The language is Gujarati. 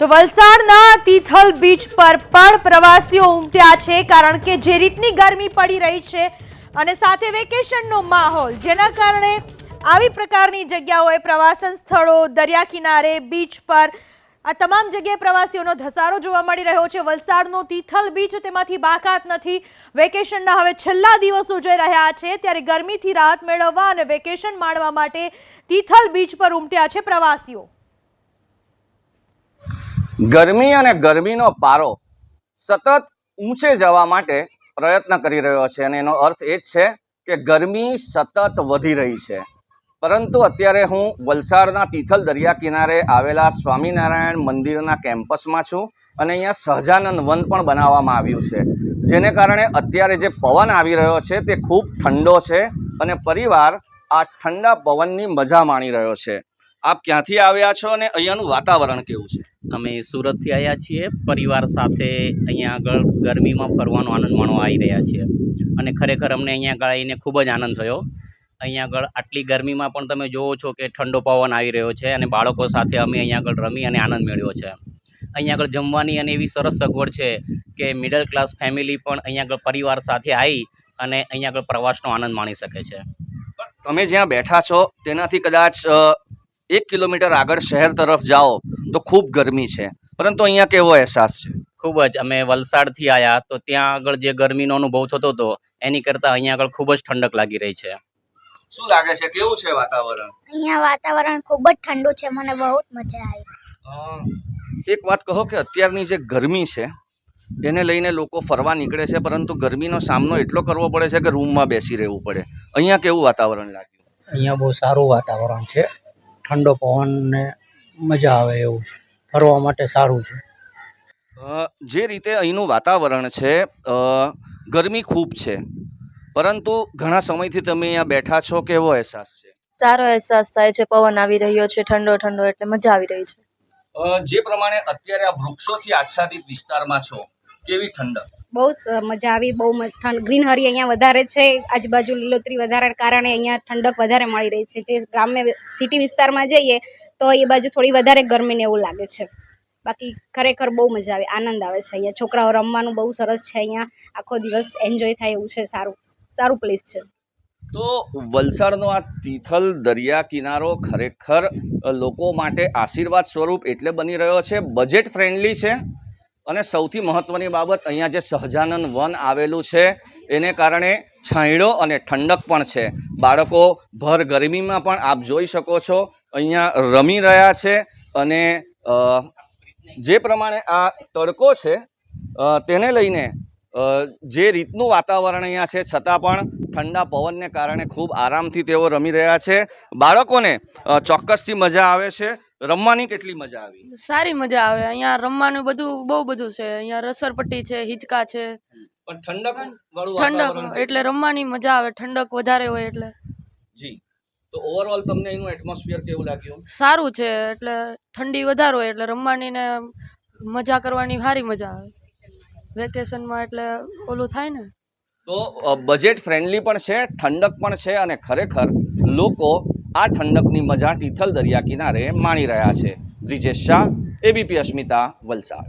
તો વલસાડના તિથલ બીચ પર પણ પ્રવાસીઓ ઉમટ્યા છે, કારણ કે જે રીતની ગરમી પડી રહી છે અને સાથે વેકેશનનો માહોલ, જેના કારણે આવી પ્રકારની જગ્યાઓએ પ્રવાસન સ્થળો, દરિયા કિનારે, બીચ પર આ તમામ જગ્યાએ પ્રવાસીઓનો ધસારો જોવા મળી રહ્યો છે. વલસાડનો તિથલ બીચ તેમાંથી બાકાત નથી. વેકેશનના હવે છેલ્લા દિવસો જઈ રહ્યા છે, ત્યારે ગરમીથી રાહત મેળવવા અને વેકેશન માણવા માટે તિથલ બીચ પર ઉમટ્યા છે પ્રવાસીઓ. ગરમી અને ગરમીનો પારો સતત ઊંચે જવા માટે પ્રયત્ન કરી રહ્યો છે અને એનો અર્થ એ જ છે કે ગરમી સતત વધી રહી છે. પરંતુ અત્યારે હું વલસાડના તિથલ દરિયા કિનારે આવેલા સ્વામિનારાયણ મંદિરના કેમ્પસમાં છું અને અહીંયા સહજાનંદ વન પણ બનાવવામાં આવ્યું છે. જેને કારણે અત્યારે જે પવન આવી રહ્યો છે તે ખૂબ ઠંડો છે અને પરિવાર આ ઠંડા પવનની મજા માણી રહ્યો છે. આપ ક્યાંથી આવ્યા છો અને અહીંયાનું વાતાવરણ કેવું છે? અમે સુરતથી આવ્યા છીએ પરિવાર સાથે અહીંયા આગળ ગરમીમાં ફરવાનો આનંદ માણવા આવી રહ્યા છીએ. અને ખરેખર અમને અહીંયા આગળ આવીને ખૂબ જ આનંદ થયો. અહીંયા આગળ આટલી ગરમીમાં પણ તમે જોવો છો કે ઠંડો પવન આવી રહ્યો છે અને બાળકો સાથે અમે અહીંયા આગળ રમી અને આનંદ મેળવ્યો છે. અહીંયા આગળ જમવાની અને એવી સરસ સગવડ છે કે મિડલ ક્લાસ ફેમિલી પણ અહીંયા આગળ પરિવાર સાથે આવી અને અહીંયા આગળ પ્રવાસનો આનંદ માણી શકે છે. તમે જ્યાં બેઠા છો તેનાથી કદાચ એક કિલોમીટર આગળ શહેર તરફ જાઓ તો ખૂબ ગરમી છે. પરંતુ અહીંયા કેવો અહેસાસ છે? ખૂબ જ. અમે વલસાડથી આવ્યા તો ત્યાં આગળ જે ગરમીનો અનુભવ થતો હતો એની કરતાં અહીંયા આગળ ખૂબ જ ઠંડક લાગી રહી છે. શું લાગે છે? કેવું છે વાતાવરણ? અહીંયા વાતાવરણ ખૂબ જ ઠંડુ છે. મને બહુ જ મજા આવી. એક વાત કહો કે અત્યારની જે ગરમી છે એને લઈને લોકો ફરવા નીકળે છે પરંતુ ગરમીનો સામનો એટલો કરવો પડે છે કે રૂમમાં બેસી રહેવું પડે. અહીંયા કેવું વાતાવરણ લાગ્યું? અહીંયા બહુ સારું વાતાવરણ છે. ઠંડો પવન ને મજા આવે એવું છે. ફરવા માટે સારું છે. જે રીતે અહીંનું વાતાવરણ છે ગરમી ખૂબ છે. પરંતુ ઘણા સમયથી તમે અહીંયા બેઠા છો કેવો અહેસાસ છે? સારો અહેસાસ થાય છે પવન આવી રહ્યો છે ઠંડો ઠંડો એટલે મજા આવી રહી છે. જે પ્રમાણે અત્યારે આ વૃક્ષોથી આચ્છાદિત વિસ્તારમાં છો કેવી ઠંડક? બહુ મજા આવી, બહુ ગ્રીનહરી અહીંયા વધારે છે, આજુબાજુ લીલોતરી વધારે કારણે અહીંયા ઠંડક વધારે મળી રહી છે. જે ગ્રામ્ય સિટી વિસ્તારમાં જઈએ તો એ બાજુ થોડી વધારે ગરમીને એવું લાગે છે. બાકી ખરેખર બહુ મજા આવે, આનંદ આવે છે અહીંયા. છોકરાઓ રમવાનું બહુ સરસ છે અહીંયા. આખો દિવસ એન્જોય થાય એવું છે, સારું સારું પ્લેસ છે. તો વલસાડનો આ તિથલ દરિયા કિનારો ખરેખર લોકો માટે આશીર્વાદ સ્વરૂપ એટલે બની રહ્યો છે. બજેટ ફ્રેન્ડલી છે. અને સૌથી મહત્ત્વની બાબત, અહીંયા જે સહજાનંદ વન આવેલું છે, એને કારણે છાંયડો અને ઠંડક પણ છે. બાળકો ભર ગરમીમાં પણ આપ જોઈ શકો છો, અહીંયા રમી રહ્યા છે અને જે પ્રમાણે આ તડકો છે તેને લઈને જે રીતનું વાતાવરણ અહીંયા છે, છતાં પણ ઠંડા પવનને કારણે ખૂબ આરામથી તેઓ રમી રહ્યા છે. બાળકોને ચોક્કસથી મજા આવે છે. રમવાની કેટલી મજા આવી? સારી મજા આવે. અહીંયા રમવાનું બધું બહુ બધું છે. અહીંયા રસરપટ્ટી છે હિંચકા છે. પણ ઠંડક વાળું ઠંડક એટલે રમવાની મજા આવે. ઠંડક વધારે હોય એટલે. જી. તો ઓવરઓલ તમને એનું એટમોસ્ફિયર કેવું લાગ્યું? સારું છે. એટલે ઠંડી વધારે હોય એટલે રમવાની ને મજા કરવાની સારી મજા આવે. વેકેશનમાં એટલે ઓલું થાય ને. તો બજેટ ફ્રેન્ડલી પણ છે ઠંડક પણ છે અને ખરેખર લોકો આ ઠંડકની મજા તિથલ દરિયા કિનારે માણી રહ્યા છે. બ્રિજેશ શાહ એબીપી અસ્મિતા વલસાડ.